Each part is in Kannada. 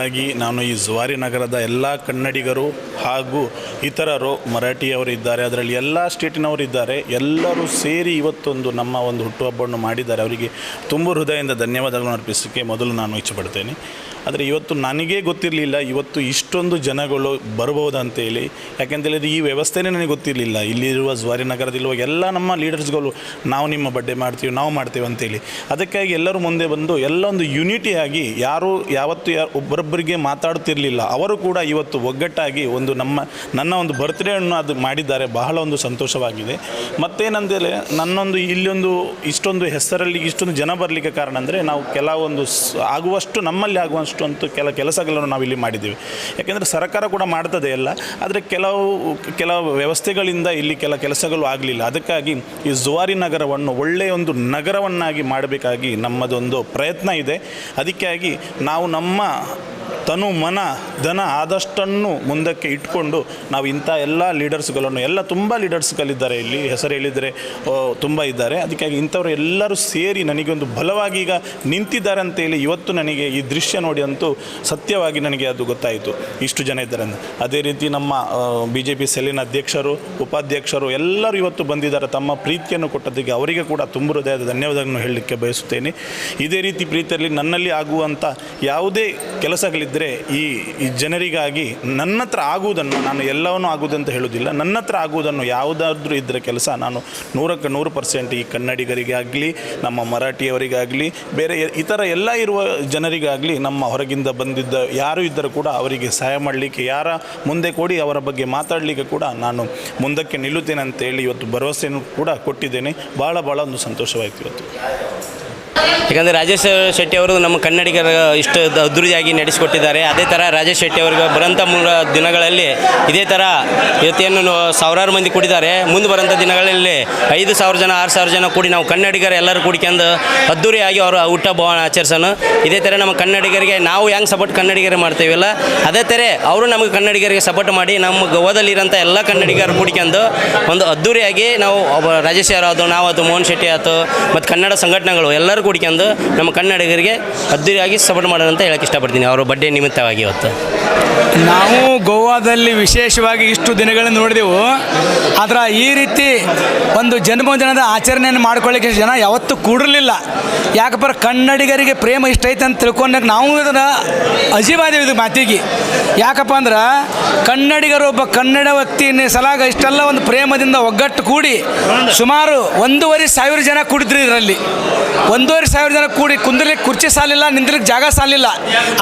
ಹಾಗಾಗಿ ನಾನು ಈ ಜುವಾರಿ ನಗರದ ಎಲ್ಲ ಕನ್ನಡಿಗರು ಹಾಗೂ ಇತರರು ಮರಾಠಿಯವರು ಇದ್ದಾರೆ ಅದರಲ್ಲಿ ಎಲ್ಲ ಸ್ಟೇಟಿನವರು ಇದ್ದಾರೆ ಎಲ್ಲರೂ ಸೇರಿ ಇವತ್ತೊಂದು ನಮ್ಮ ಒಂದು ಹುಟ್ಟುಹಬ್ಬವನ್ನು ಮಾಡಿದ್ದಾರೆ. ಅವರಿಗೆ ತುಂಬ ಹೃದಯದಿಂದ ಧನ್ಯವಾದಗಳನ್ನು ಅರ್ಪಿಸೋಕ್ಕೆ ಮೊದಲು ನಾನು ಇಚ್ಛೆಪಡ್ತೇನೆ ಆದರೆ ಇವತ್ತು ನನಗೇ ಗೊತ್ತಿರಲಿಲ್ಲ, ಇವತ್ತು ಇಷ್ಟೊಂದು ಜನಗಳು ಬರಬಹುದು ಅಂತೇಳಿ ಯಾಕೆಂತೇಳಿದ್ರೆ ಈ ವ್ಯವಸ್ಥೆನೇ ನನಗೆ ಗೊತ್ತಿರಲಿಲ್ಲ. ಇಲ್ಲಿರುವ ಜ್ವಾರಿ ನಗರದಲ್ಲಿರುವ ಎಲ್ಲ ನಮ್ಮ ಲೀಡರ್ಸ್ಗಳು ನಾವು ನಿಮ್ಮ ಬಡ್ಡೆ ಮಾಡ್ತೀವಿ, ನಾವು ಮಾಡ್ತೇವೆ ಅಂತೇಳಿ ಅದಕ್ಕಾಗಿ ಎಲ್ಲರೂ ಮುಂದೆ ಬಂದು ಎಲ್ಲ ಒಂದು ಯುನಿಟಿಯಾಗಿ ಯಾರು ಯಾವತ್ತು ಯಾ ಒಬ್ಬರೊಬ್ಬರಿಗೆ ಮಾತಾಡುತ್ತಿರಲಿಲ್ಲ. ಅವರು ಕೂಡ ಇವತ್ತು ಒಗ್ಗಟ್ಟಾಗಿ ಒಂದು ನಮ್ಮ, ನನ್ನ ಒಂದು ಬರ್ತ್ಡೇಯನ್ನು ಅದು ಮಾಡಿದ್ದಾರೆ. ಬಹಳ ಒಂದು ಸಂತೋಷವಾಗಿದೆ. ಮತ್ತೇನಂದರೆ ನನ್ನೊಂದು ಇಲ್ಲೊಂದು ಇಷ್ಟೊಂದು ಹೆಸರಲ್ಲಿ ಇಷ್ಟೊಂದು ಜನ ಬರಲಿಕ್ಕೆ ಕಾರಣ ಅಂದರೆ ನಾವು ಕೆಲವೊಂದು ಆಗುವಷ್ಟು ನಮ್ಮಲ್ಲಿ ಆಗುವಷ್ಟು ಅಂತೂ ಕೆಲ ಕೆಲಸಗಳನ್ನು ನಾವು ಇಲ್ಲಿ ಮಾಡಿದ್ದೀವಿ. ಯಾಕೆಂದರೆ ಸರ್ಕಾರ ಕೂಡ ಮಾಡ್ತದೆ ಎಲ್ಲ. ಆದರೆ ಕೆಲವು ಕೆಲವು ವ್ಯವಸ್ಥೆಗಳಿಂದ ಇಲ್ಲಿ ಕೆಲ ಕೆಲಸಗಳು ಆಗಲಿಲ್ಲ. ಅದಕ್ಕಾಗಿ ಈ ಜುವಾರಿ ನಗರವನ್ನು ಒಳ್ಳೆಯ ಒಂದು ನಗರವನ್ನಾಗಿ ಮಾಡಬೇಕಾಗಿ ನಮ್ಮದೊಂದು ಪ್ರಯತ್ನ ಇದೆ. ಅದಕ್ಕಾಗಿ ನಾವು ನಮ್ಮ ತನು ಮನ, ಧನ ಆದಷ್ಟನ್ನು ಮುಂದಕ್ಕೆ ಇಟ್ಕೊಂಡು ನಾವು ಇಂಥ ಎಲ್ಲ ಲೀಡರ್ಸ್ಗಳನ್ನು, ಎಲ್ಲ ತುಂಬ ಲೀಡರ್ಸ್ಗಳಿದ್ದಾರೆ ಇಲ್ಲಿ, ಹೆಸರು ಹೇಳಿದರೆ ತುಂಬ ಇದ್ದಾರೆ. ಅದಕ್ಕಾಗಿ ಇಂಥವ್ರು ಎಲ್ಲರೂ ಸೇರಿ ನನಗೊಂದು ಬಲವಾಗಿ ಈಗ ನಿಂತಿದ್ದಾರೆ ಅಂತೇಳಿ ಇವತ್ತು ನನಗೆ ಈ ದೃಶ್ಯ ನೋಡಿ ಅಂತೂ ಸತ್ಯವಾಗಿ ನನಗೆ ಅದು ಗೊತ್ತಾಯಿತು. ಇಷ್ಟು ಜನ ಇದ್ದಾರೆ ಅಂತ ಅದೇ ರೀತಿ ನಮ್ಮ ಬಿ ಜೆ ಪಿ ಸೆಲ್ಲಿನ ಅಧ್ಯಕ್ಷರು, ಉಪಾಧ್ಯಕ್ಷರು ಎಲ್ಲರೂ ಇವತ್ತು ಬಂದಿದ್ದಾರೆ. ತಮ್ಮ ಪ್ರೀತಿಯನ್ನು ಕೊಟ್ಟದಕ್ಕೆ ಅವರಿಗೆ ಕೂಡ ತುಂಬ ಹೃದಯದ ಧನ್ಯವಾದಗಳನ್ನು ಹೇಳಲಿಕ್ಕೆ ಬಯಸುತ್ತೇನೆ. ಇದೇ ರೀತಿ ಪ್ರೀತಿಯಲ್ಲಿ ನನ್ನಲ್ಲಿ ಆಗುವಂಥ ಯಾವುದೇ ಕೆಲಸಗಳಿದ್ದರೆ ಈ ಈ ಜನರಿಗಾಗಿ ನನ್ನ ಹತ್ರ ಆಗುವುದನ್ನು ನಾನು ಎಲ್ಲವನ್ನೂ ಆಗುವುದಂತ ಹೇಳುವುದಿಲ್ಲ. ನನ್ನ ಹತ್ರ ಆಗುವುದನ್ನು ಯಾವುದಾದ್ರೂ ಇದ್ದರೆ ಕೆಲಸ ನಾನು ನೂರಕ್ಕೆ ನೂರು ಪರ್ಸೆಂಟ್ ಈ ಕನ್ನಡಿಗರಿಗೆ ಆಗಲಿ ನಮ್ಮ ಮರಾಠಿಯವರಿಗಾಗಲಿ, ಬೇರೆ ಇತರ ಎಲ್ಲ ಇರುವ ಜನರಿಗಾಗಲಿ ನಮ್ಮ ಹೊರಗಿಂದ ಬಂದಿದ್ದ ಯಾರು ಇದ್ದರೂ ಕೂಡ ಅವರಿಗೆ ಸಹಾಯ ಮಾಡಲಿಕ್ಕೆ, ಯಾರ ಮುಂದೆ ಕೊಡಿ ಅವರ ಬಗ್ಗೆ ಮಾತಾಡಲಿಕ್ಕೆ ಕೂಡ ನಾನು ಮುಂದಕ್ಕೆ ನಿಲ್ಲುತ್ತೇನೆ ಅಂತೇಳಿ ಇವತ್ತು ಭರವಸೆಯನ್ನು ಕೂಡ ಕೊಟ್ಟಿದ್ದೇನೆ. ಭಾಳ ಭಾಳ ಒಂದು ಸಂತೋಷವಾಯಿತು ಇವತ್ತು. ಯಾಕಂದರೆ ರಾಜೇಶ್ ಶೆಟ್ಟಿ ಅವರು ನಮ್ಮ ಕನ್ನಡಿಗರ ಇಷ್ಟು ಅದ್ಧೂರಿಯಾಗಿ ನಡೆಸಿಕೊಟ್ಟಿದ್ದಾರೆ. ಅದೇ ಥರ ರಾಜೇಶ್ ಶೆಟ್ಟಿ ಅವರಿಗೆ ಬರೋಂಥ ಮೂಲ ದಿನಗಳಲ್ಲಿ ಇದೇ ಥರ ಇವತ್ತೇನು ಸಾವಿರಾರು ಮಂದಿ ಕೂಡಿದ್ದಾರೆ. ಮುಂದೆ ಬರೋಂಥ ದಿನಗಳಲ್ಲಿ ಐದು ಸಾವಿರ ಜನ, ಆರು ಸಾವಿರ ಜನ ಕೂಡಿ ನಾವು ಕನ್ನಡಿಗರ ಎಲ್ಲರೂ ಕೂಡಿಕೊಂಡು ಅದ್ದೂರಿಯಾಗಿ ಅವರು ಊಟ ಭವನ ಆಚರಿಸೋಣ. ಇದೇ ಥರ ನಮ್ಮ ಕನ್ನಡಿಗರಿಗೆ ನಾವು ಹೆಂಗೆ ಸಪೋರ್ಟ್ ಕನ್ನಡಿಗರಿಗೆ ಮಾಡ್ತೀವಲ್ಲ. ಅದೇ ಥರ ಅವರು ನಮಗೆ ಕನ್ನಡಿಗರಿಗೆ ಸಪೋರ್ಟ್ ಮಾಡಿ ನಮ್ಮ ಗೋವಾದಲ್ಲಿರೋಂಥ ಎಲ್ಲ ಕನ್ನಡಿಗರು ಕೂಡಿಕೊಂಡು ಒಂದು ಅದ್ದೂರಿಯಾಗಿ ನಾವು ರಾಜೇಶ್ ನಾವು ಆಯ್ತು ಮೋಹನ್ ಶೆಟ್ಟಿ ಆಯ್ತು, ಮತ್ತು ಕನ್ನಡ ಸಂಘಟನೆಗಳು ಎಲ್ಲರೂ ಕೂಡಿಕೊಂಡು ನಮ್ಮ ಕನ್ನಡಿಗರಿಗೆ ಅದ್ದೂರಿಯಾಗಿ ಸಪೋರ್ಟ್ ಮಾಡೋಣ ಅಂತ ಹೇಳಕ್ಕೆ ಇಷ್ಟಪಡ್ತೀನಿ. ಅವರು ಬಡ್ಡೆ ನಿಮಿತ್ತವಾಗಿ ಇವತ್ತು. ನಾವು ಗೋವಾದಲ್ಲಿ ವಿಶೇಷವಾಗಿ ಇಷ್ಟು ದಿನಗಳನ್ನು ನೋಡಿದೆವು. ಆದ್ರೆ ಈ ರೀತಿ ಒಂದು ಜನ್ಮದಿನದ ಆಚರಣೆಯನ್ನು ಮಾಡ್ಕೊಳ್ಳಿಕ್ಕೆ ಜನ ಯಾವತ್ತೂ ಕೂಡಿರಲಿಲ್ಲ. ಯಾಕಪ್ಪ ಕನ್ನಡಿಗರಿಗೆ ಪ್ರೇಮ ಇಷ್ಟ ಐತೆ ಅಂತ ತಿಳ್ಕೊಂಡಾಗ ನಾವು ಇದನ್ನು ಅಜೀವಾದೇವಿ ಇದು ಮಾತಿಗೆ. ಯಾಕಪ್ಪ ಅಂದ್ರೆ ಕನ್ನಡಿಗರು ಒಬ್ಬ ಕನ್ನಡ ವ್ಯಕ್ತಿಯ ಸಲಾಗ ಇಷ್ಟೆಲ್ಲ ಒಂದು ಪ್ರೇಮದಿಂದ ಒಗ್ಗಟ್ಟು ಕೂಡಿ ಸುಮಾರು ಒಂದೂವರೆ ಸಾವಿರ ಜನ ಕೂಡಿದ್ರು ಇದರಲ್ಲಿ. ಒಂದೂವರೆ ಸಾವಿರ ಜನ ಕೂಡಿ ಕುಂದಿರ್ಲಿಕ್ಕೆ ಕುರ್ಚಿ ಸಾಲಿಲ್ಲ, ನಿಂದಿರ್ಲಿಕ್ಕೆ ಜಾಗ ಸಾಲಿಲ್ಲ.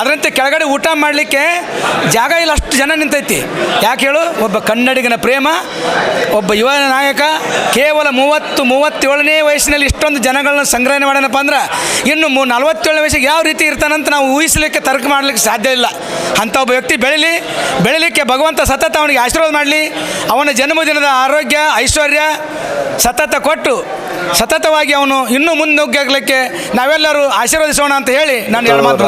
ಅದರಂತೆ ಕೆಳಗಡೆ ಊಟ ಮಾಡಲಿಕ್ಕೆ ಜಾಗ ಇಲ್ಲ, ಅಷ್ಟು ಜನ ನಿಂತೈತಿ. ಯಾಕೆ ಹೇಳು? ಒಬ್ಬ ಕನ್ನಡಿಗನ ಪ್ರೇಮ, ಒಬ್ಬ ಯುವ ನಾಯಕ, ಕೇವಲ ಮೂವತ್ತು, ಮೂವತ್ತೇಳನೇ ವಯಸ್ಸಿನಲ್ಲಿ ಇಷ್ಟೊಂದು ಜನಗಳನ್ನ ಸಂಗ್ರಹಣೆ ಮಾಡೋಣಪ್ಪ ಅಂದ್ರೆ, ಇನ್ನು ಮೂ ನಲವತ್ತೇಳನೇ ವಯಸ್ಸಿಗೆ ಯಾವ ರೀತಿ ಇರ್ತಾನಂತ ನಾವು ಊಹಿಸಲಿಕ್ಕೆ, ತರ್ಕ ಮಾಡಲಿಕ್ಕೆ ಸಾಧ್ಯ ಇಲ್ಲ. ಅಂಥ ಒಬ್ಬ ವ್ಯಕ್ತಿ ಬೆಳೀಲಿ, ಬೆಳಿಲಿಕ್ಕೆ ಭಗವಂತ ಸತತ ಅವನಿಗೆ ಆಶೀರ್ವಾದ ಮಾಡಲಿ. ಅವನ ಜನ್ಮದಿನದ ಆರೋಗ್ಯ, ಐಶ್ವರ್ಯ ಸತತ ಕೊಟ್ಟು, ಸತತವಾಗಿ ಅವನು ಇನ್ನೂ ಮುನ್ನುಗ್ಗಲಿಕ್ಕೆ ನಾವೆಲ್ಲರೂ ಆಶೀರ್ವದಿಸೋಣ ಅಂತ ಹೇಳಿ ನಾನು ಎರಡು ಮಾತು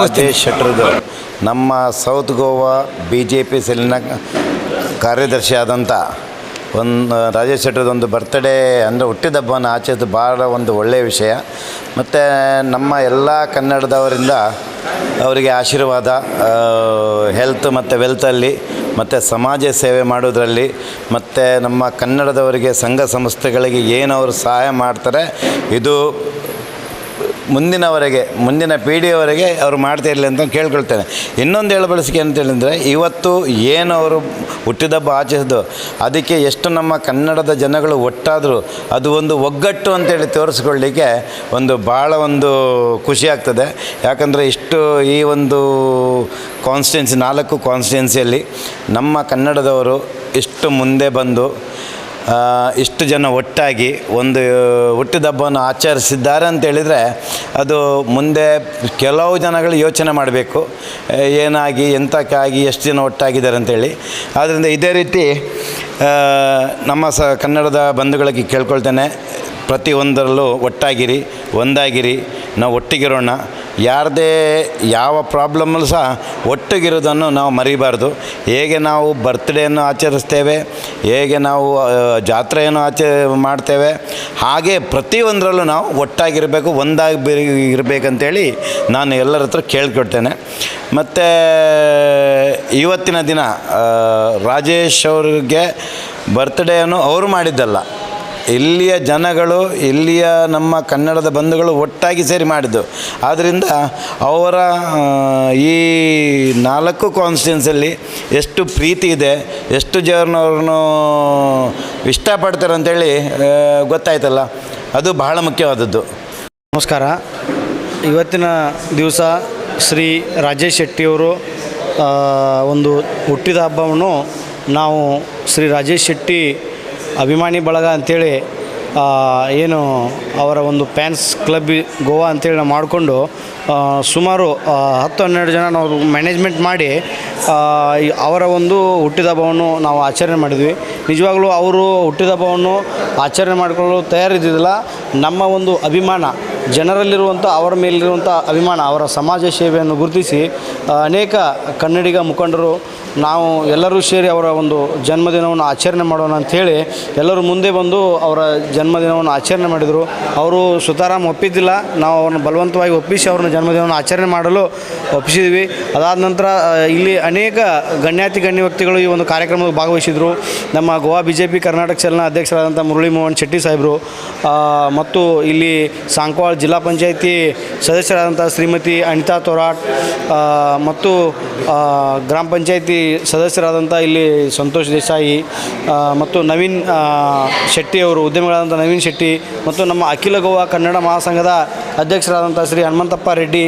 ನಮ್ಮ south Goa B J P ಸೆಲ್ಲಿನ ಕಾರ್ಯದರ್ಶಿ ಆದಂಥ ಒಂದು, ರಾಜೇಶ್ ಶೆಟ್ರದ್ದು ಒಂದು ಬರ್ತ್ಡೇ ಅಂದರೆ ಹುಟ್ಟಿದಬ್ಬನ ಆಚರಿಸೋದು ಭಾಳ ಒಂದು ಒಳ್ಳೆಯ ವಿಷಯ. ಮತ್ತು ನಮ್ಮ ಎಲ್ಲ ಕನ್ನಡದವರಿಂದ ಅವರಿಗೆ ಆಶೀರ್ವಾದ ಹೆಲ್ತ್ ಮತ್ತು ವೆಲ್ತಲ್ಲಿ ಮತ್ತು ಸಮಾಜ ಸೇವೆ ಮಾಡೋದರಲ್ಲಿ ಮತ್ತು ನಮ್ಮ ಕನ್ನಡದವರಿಗೆ, ಸಂಘ ಸಂಸ್ಥೆಗಳಿಗೆ ಏನು ಅವರು ಸಹಾಯ ಮಾಡ್ತಾರೆ, ಇದು ಮುಂದಿನವರೆಗೆ, ಮುಂದಿನ ಪೀಳಿಗೆಯವರೆಗೆ ಅವರು ಮಾಡ್ತಾ ಇರಲಿ ಅಂತ ಕೇಳ್ಕೊಳ್ತೇನೆ. ಇನ್ನೊಂದು ಹೇಳಬಳಸಿಕೆ ಅಂತೇಳಿದರೆ, ಇವತ್ತು ಏನು ಅವರು ಹುಟ್ಟಿದಬ್ಬ ಆಚರಿಸಿದ್ದು ಅದಕ್ಕೆ ಎಷ್ಟು ನಮ್ಮ ಕನ್ನಡದ ಜನಗಳು ಒಟ್ಟಾದರೂ, ಅದು ಒಂದು ಒಗ್ಗಟ್ಟು ಅಂತೇಳಿ ತೋರಿಸ್ಕೊಳ್ಳಿಕ್ಕೆ ಒಂದು ಭಾಳ ಒಂದು ಖುಷಿ ಆಗ್ತದೆ. ಯಾಕಂದರೆ ಇಷ್ಟು ಈ ಒಂದು ಕಾನ್ಸ್ಟಿಟ್ಯೂನ್ಸಿ ನಾಲ್ಕು ಕಾನ್ಸ್ಟಿಟ್ಯೂನ್ಸಿಯಲ್ಲಿ ನಮ್ಮ ಕನ್ನಡದವರು ಇಷ್ಟು ಮುಂದೆ ಬಂದು ಇಷ್ಟು ಜನ ಒಟ್ಟಾಗಿ ಒಂದು ಹುಟ್ಟಿದಬ್ಬವನ್ನು ಆಚರಿಸಿದ್ದಾರೆ ಅಂತೇಳಿದರೆ ಅದು ಮುಂದೆ ಕೆಲವು ಜನಗಳು ಯೋಚನೆ ಮಾಡಬೇಕು. ಏನಾಗಿ, ಎಂತಕ್ಕಾಗಿ, ಎಷ್ಟು ಜನ ಒಟ್ಟಾಗಿದ್ದಾರೆ ಅಂತೇಳಿ ಆದ್ದರಿಂದ ಇದೇ ರೀತಿ ನಮ್ಮ ಸ, ಕನ್ನಡದ ಬಂಧುಗಳಿಗೆ ಕೇಳ್ಕೊಳ್ತೇನೆ. ಪ್ರತಿಯೊಂದರಲ್ಲೂ ಒಟ್ಟಾಗಿರಿ, ಒಂದಾಗಿರಿ. ನಾವು ಒಟ್ಟಿಗಿರೋಣ. ಯಾರದೇ ಯಾವ ಪ್ರಾಬ್ಲಮ್ಮಲ್ಲೂ ಸಹ ಒಟ್ಟಿಗಿರೋದನ್ನು ನಾವು ಮರಿಬಾರ್ದು. ಹೇಗೆ ನಾವು ಬರ್ತ್ಡೇಯನ್ನು ಆಚರಿಸ್ತೇವೆ, ಹೇಗೆ ನಾವು ಜಾತ್ರೆಯನ್ನು ಆಚೆ ಮಾಡ್ತೇವೆ, ಹಾಗೆ ಪ್ರತಿಯೊಂದರಲ್ಲೂ ನಾವು ಒಟ್ಟಾಗಿರಬೇಕು ಒಂದಾಗಿ ಇರಬೇಕಂತೇಳಿ ನಾನು ಎಲ್ಲರ ಹತ್ರ ಕೇಳ್ಕೊಡ್ತೇನೆ ಮತ್ತು ಇವತ್ತಿನ ದಿನ ರಾಜೇಶ್ ಅವ್ರಿಗೆ ಬರ್ತ್ಡೇಯನ್ನು ಅವರು ಮಾಡಿದ್ದಲ್ಲ. ಇಲ್ಲಿಯ ಜನಗಳು, ಇಲ್ಲಿಯ ನಮ್ಮ ಕನ್ನಡದ ಬಂಧುಗಳು ಒಟ್ಟಾಗಿ ಸೇರಿ ಮಾಡಿದ್ದು. ಆದ್ದರಿಂದ ಅವರ ಈ ನಾಲ್ಕು ಕಾನ್ಸ್ಟಿಟ್ಯೂನ್ಸಲ್ಲಿ ಎಷ್ಟು ಪ್ರೀತಿ ಇದೆ, ಎಷ್ಟು ಜನರನ್ನು ಇಷ್ಟಪಡ್ತಾರೆ ಅಂತೇಳಿ ಗೊತ್ತಾಯ್ತಲ್ಲ. ಅದು ಬಹಳ ಮುಖ್ಯವಾದದ್ದು. ನಮಸ್ಕಾರ. ಇವತ್ತಿನ ದಿವಸ ಶ್ರೀ ರಾಜೇಶ್ ಶೆಟ್ಟಿಯವರು ಒಂದು ಹುಟ್ಟಿದ ಹಬ್ಬವನ್ನು ನಾವು ಶ್ರೀ ರಾಜೇಶ್ ಶೆಟ್ಟಿ ಅಭಿಮಾನಿ ಬಳಗ ಅಂಥೇಳಿ ಏನು ಅವರ ಒಂದು ಫ್ಯಾನ್ಸ್ ಕ್ಲಬ್ ಗೋವಾ ಅಂತೇಳಿ ನಾವು ಮಾಡಿಕೊಂಡು ಸುಮಾರು ಹತ್ತು ಹನ್ನೆರಡು ಜನ ನಾವು ಮ್ಯಾನೇಜ್ಮೆಂಟ್ ಮಾಡಿ ಅವರ ಒಂದು ಹುಟ್ಟಿದ ಹಬ್ಬವನ್ನು ನಾವು ಆಚರಣೆ ಮಾಡಿದ್ವಿ. ನಿಜವಾಗಲೂ ಅವರು ಹುಟ್ಟಿದ ಹಬ್ಬವನ್ನು ಆಚರಣೆ ಮಾಡಿಕೊಳ್ಳಲು ತಯಾರಿದ್ದಿಲ್ಲ ನಮ್ಮ ಒಂದು ಅಭಿಮಾನ, ಜನರಲ್ಲಿರುವಂಥ, ಅವರ ಮೇಲಿರುವಂಥ ಅಭಿಮಾನ, ಅವರ ಸಮಾಜ ಸೇವೆಯನ್ನು ಗುರುತಿಸಿ, ಅನೇಕ ಕನ್ನಡಿಗ ಮುಖಂಡರು ನಾವು ಎಲ್ಲರೂ ಸೇರಿ ಅವರ ಒಂದು ಜನ್ಮದಿನವನ್ನು ಆಚರಣೆ ಮಾಡೋಣ ಅಂಥೇಳಿ ಎಲ್ಲರೂ ಮುಂದೆ ಬಂದು ಅವರ ಜನ್ಮದಿನವನ್ನು ಆಚರಣೆ ಮಾಡಿದರು. ಅವರು ಸುತಾರಾಮ್ ಒಪ್ಪಿದ್ದಿಲ್ಲ. ನಾವು ಅವ್ರನ್ನ ಬಲವಂತವಾಗಿ ಒಪ್ಪಿಸಿ ಅವ್ರನ್ನ ಜನ್ಮದಿನವನ್ನು ಆಚರಣೆ ಮಾಡಲು ಒಪ್ಪಿಸಿದ್ವಿ. ಅದಾದ ನಂತರ ಇಲ್ಲಿ ಅನೇಕ ಗಣ್ಯಾತಿ ಗಣ್ಯ ವ್ಯಕ್ತಿಗಳು ಈ ಒಂದು ಕಾರ್ಯಕ್ರಮದಲ್ಲಿ ಭಾಗವಹಿಸಿದರು. ನಮ್ಮ Goa B J P Karnataka ಸೆಲ್ನ ಅಧ್ಯಕ್ಷರಾದಂಥ ಮುರಳಿ ಮೋಹನ್ ಶೆಟ್ಟಿ ಸಾಹೇಬರು ಮತ್ತು ಇಲ್ಲಿ ಸಾಂಕ್ವಾಳ್ ಜಿಲ್ಲಾ ಪಂಚಾಯಿತಿ ಸದಸ್ಯರಾದಂಥ ಶ್ರೀಮತಿ ಅನಿತಾ ತೋರಾಟ್ ಮತ್ತು ಗ್ರಾಮ ಪಂಚಾಯಿತಿ ಸದಸ್ಯರಾದಂಥ ಇಲ್ಲಿ ಸಂತೋಷ್ ದೇಸಾಯಿ ಮತ್ತು ನವೀನ್ ಶೆಟ್ಟಿ ಅವರು, ಉದ್ಯಮಿಗಳಾದಂಥ ನವೀನ್ ಶೆಟ್ಟಿ ಮತ್ತು ನಮ್ಮ ಅಖಿಲ ಗೋವಾ ಕನ್ನಡ ಮಹಾಸಂಘದ ಅಧ್ಯಕ್ಷರಾದಂಥ ಶ್ರೀ ಹನುಮಂತಪ್ಪ ರೆಡ್ಡಿ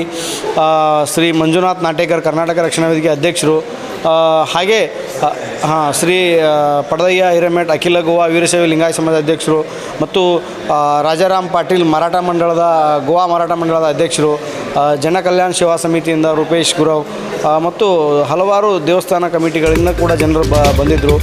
ಶ್ರೀ ಮಂಜುನಾಥ್ ನಾಟೇಕರ್ ಕರ್ನಾಟಕ ರಕ್ಷಣಾ ವೇದಿಕೆ ಅಧ್ಯಕ್ಷರು ಹಾಗೆ ಹಾಂ, ಶ್ರೀ ಪಡದಯ್ಯ ಹಿರೇಮೇಟ್ ಅಖಿಲ ಗೋವಾ ವೀರಶೈವ ಲಿಂಗಾಯ ಸಮಾಜ ಅಧ್ಯಕ್ಷರು ಮತ್ತು ರಾಜಾರಾಮ್ ಪಾಟೀಲ್ ಮರಾಠ ಮಂಡಳದ, ಗೋವಾ ಮರಾಠ ಮಂಡಳದ ಅಧ್ಯಕ್ಷರು ಜನಕಲ್ಯಾಣ ಜನ ಕಲ್ಯಾಣ ಸೇವಾ ಸಮಿತಿಯಿಂದ ರೂಪೇಶ್ ಗುರವ್ ಮತ್ತು ಹಲವಾರು ದೇವಸ್ಥಾನ ಕಮಿಟಿಗಳಿಂದ ಕೂಡ ಜನರು ಬಂದಿದ್ದರು